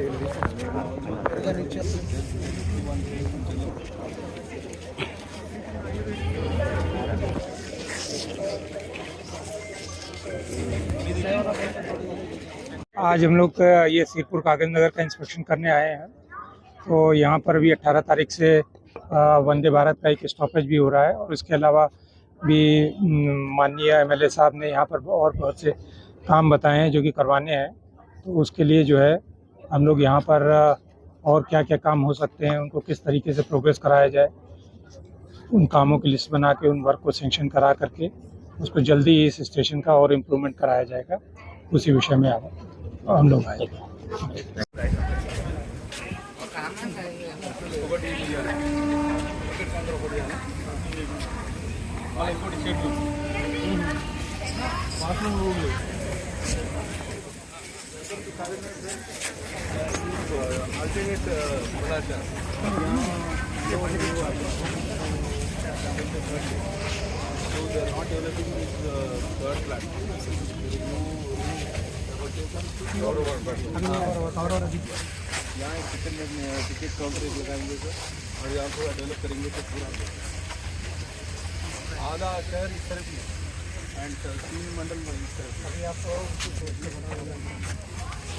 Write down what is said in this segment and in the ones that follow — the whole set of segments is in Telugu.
आज हम लोग ये सिरपुर कागज़ नगर का इंस्पेक्शन करने आए हैं। तो यहाँ पर भी 18 तारीख से वंदे भारत का एक स्टॉपेज भी हो रहा है और इसके अलावा भी माननीय एमएलए साहब ने यहाँ पर और बहुत से काम बताए हैं जो कि करवाने हैं। तो उसके लिए जो है हम लोग यहाँ पर और क्या क्या काम हो सकते हैं, उनको किस तरीके से प्रोग्रेस कराया जाए, उन कामों की लिस्ट बना के, उन वर्क को सेंक्शन करा करके, उसको जल्दी इस स्टेशन का और इम्प्रूवमेंट कराया जाएगा। उसी विषय में आप, हम लोग आए। यहाँ एक टिकट टिकट काउंटर लगाएँगे सर और यहाँ थोड़ा डेवलप करेंगे तो पूरा आधा शहर इस तरफ़ में एंड तीन मंडल में इस तरफ़ अभी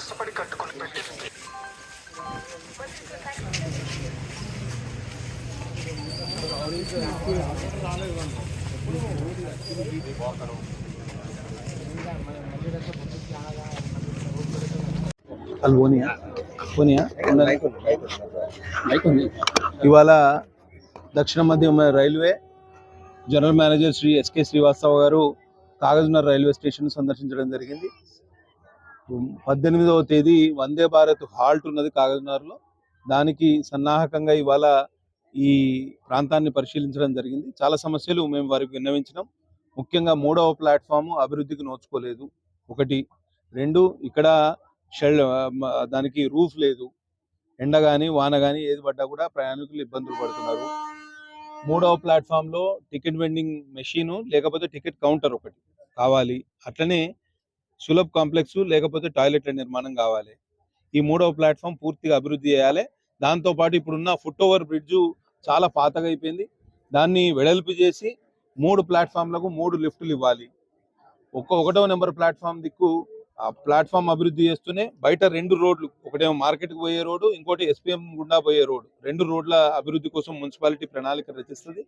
కష్టపడి కట్టుకుని పెట్టింది. పోనీయా? పోనీయా? ఇవాళ దక్షిణ మధ్య railway general manager Shri S K Srivastava గారు కాగజ్నగర్ రైల్వే స్టేషన్ సందర్శించడం జరిగింది. పద్దెనిమిదవ తేదీ వందే భారత్ హాల్ట్ ఉన్నది కాకినాడలో దానికి సన్నాహకంగా ఇవాళ ఈ ప్రాంతాన్ని పరిశీలించడం జరిగింది. చాలా సమస్యలు మేము వారికి విన్నవించినాం. ముఖ్యంగా మూడవ ప్లాట్ఫామ్ అభివృద్ధికి నోచుకోలేదు. ఒకటి. రెండు. ఇక్కడ షెల్ దానికి రూఫ్ లేదు. ఎండ కానీ వాన కానీ ఏది పడ్డా కూడా ప్రయాణికులు ఇబ్బందులు పడుతున్నారు. మూడవ ప్లాట్ఫామ్లో టికెట్ వెండింగ్ మెషిన్ లేకపోతే టికెట్ కౌంటర్ ఒకటి కావాలి. అట్లనే సులభ్ కాంప్లెక్స్ లేకపోతే టాయిలెట్ల నిర్మాణం కావాలి. ఈ మూడవ ప్లాట్ఫామ్ పూర్తిగా అభివృద్ధి చేయాలి. దాంతో పాటు ఇప్పుడున్న ఫుట్ ఓవర్ బ్రిడ్జ్ చాలా పాతగా అయిపోయింది. దాన్ని వెడల్పు చేసి మూడు ప్లాట్ఫామ్లకు మూడు లిఫ్టులు ఇవ్వాలి. ఒక్క ఒకటో నెంబర్ ప్లాట్ఫామ్ దిక్కు ఆ ప్లాట్ఫామ్ అభివృద్ధి చేస్తూనే బయట రెండు రోడ్లు ఒకటేమో మార్కెట్కి పోయే రోడ్డు ఇంకోటి ఎస్పీఎం గుండా పోయే రోడ్డు. రెండు రోడ్ల అభివృద్ధి కోసం మున్సిపాలిటీ ప్రణాళిక రచిస్తుంది.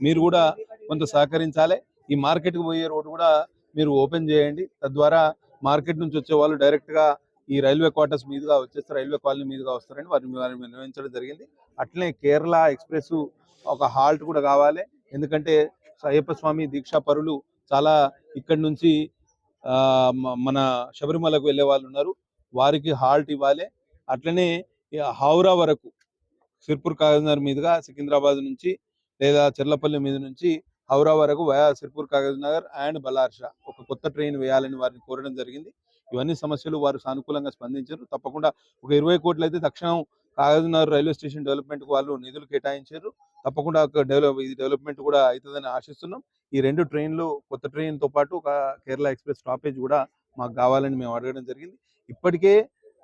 మీరు కూడా కొంత సహకరించాలి. ఈ మార్కెట్కి పోయే రోడ్డు కూడా మీరు ఓపెన్ చేయండి. తద్వారా మార్కెట్ నుంచి వచ్చే వాళ్ళు డైరెక్ట్గా ఈ రైల్వే క్వార్టర్స్ మీదుగా వచ్చేస్తే రైల్వే కాలనీ మీదుగా వస్తారని వారిని వారిని నిర్వహించడం జరిగింది. అట్లనే కేరళ ఎక్స్ప్రెస్ ఒక హాల్ట్ కూడా కావాలి. ఎందుకంటే అయ్యప్ప స్వామి దీక్షా పరులు చాలా ఇక్కడి నుంచి ఆ, మన శబరిమలకు వెళ్ళే వాళ్ళు ఉన్నారు. వారికి హాల్ట్ ఇవ్వాలి. అట్లనే హౌరా వరకు సిర్పూర్ కాగజ్నగర్ మీదుగా సికింద్రాబాద్ నుంచి లేదా చెర్లపల్లి మీద నుంచి హౌరా వరకు వయా సిర్పూర్ కాగజ్నగర్ అండ్ బలార్షా. ఒక కొత్త ట్రైన్ వేయాలని వారిని కోరడం జరిగింది. ఇవన్నీ సమస్యలు వారు సానుకూలంగా స్పందించారు. తప్పకుండా ఒక ఇరవై కోట్లు అయితే తక్షణం కాగజ్నగర్ రైల్వే స్టేషన్ డెవలప్మెంట్కు వాళ్ళు నిధులు కేటాయించారు. తప్పకుండా ఒక డెవలప్ ఇది డెవలప్మెంట్ కూడా అవుతుందని ఆశిస్తున్నాం. ఈ రెండు ట్రైన్లు కొత్త ట్రైన్తో పాటు ఒక కేరళ ఎక్స్ప్రెస్ స్టాపేజ్ కూడా మాకు కావాలని మేము అడగడం జరిగింది. ఇప్పటికే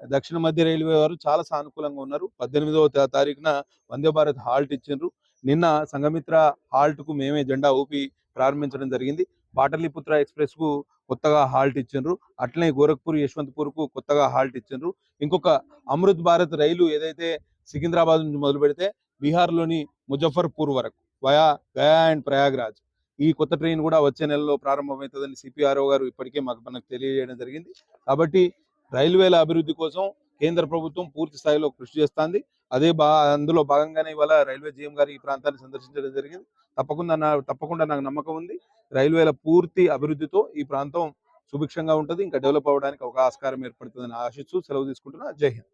దక్షిణ మధ్య రైల్వే వారు చాలా సానుకూలంగా ఉన్నారు. పద్దెనిమిదవ తారీఖున వందే భారత్ హాల్ట్ ఇచ్చిండ్రు. నిన్న సంఘమిత్ర హాల్ట్కు మేమే జెండా ఊపి ప్రారంభించడం జరిగింది. పాటలీపుత్ర ఎక్స్ప్రెస్కు కొత్తగా హాల్ట్ ఇచ్చిండ్రు. అట్లనే గోరఖ్పూర్ యశ్వంత్పూర్కు కొత్తగా హాల్ట్ ఇచ్చిండ్రు. ఇంకొక అమృత్ భారత్ రైలు ఏదైతే సికింద్రాబాద్ నుంచి మొదలు పెడితే బీహార్లోని ముజఫర్పూర్ వరకు వయా గయా అండ్ ప్రయాగ్రాజ్. ఈ కొత్త ట్రైన్ కూడా వచ్చే నెలలో ప్రారంభమవుతుందని సిపిఆర్ఓ గారు ఇప్పటికే మాకు మనకు తెలియజేయడం జరిగింది. కాబట్టి రైల్వేల అభివృద్ధి కోసం కేంద్ర ప్రభుత్వం పూర్తి స్థాయిలో కృషి చేస్తుంది. అదే బా అందులో భాగంగానే ఇవాళ రైల్వే జీఎం గారు ఈ ప్రాంతాన్ని సందర్శించడం జరిగింది. తప్పకుండా నా తప్పకుండా నాకు నమ్మకం ఉంది. రైల్వేల పూర్తి అభివృద్ధితో ఈ ప్రాంతం సుభిక్షంగా ఉంటుంది. ఇంకా డెవలప్ అవ్వడానికి ఒక ఆస్కారం ఏర్పడుతుందని ఆశిస్తూ సెలవు తీసుకుంటున్నా. జై హింద్.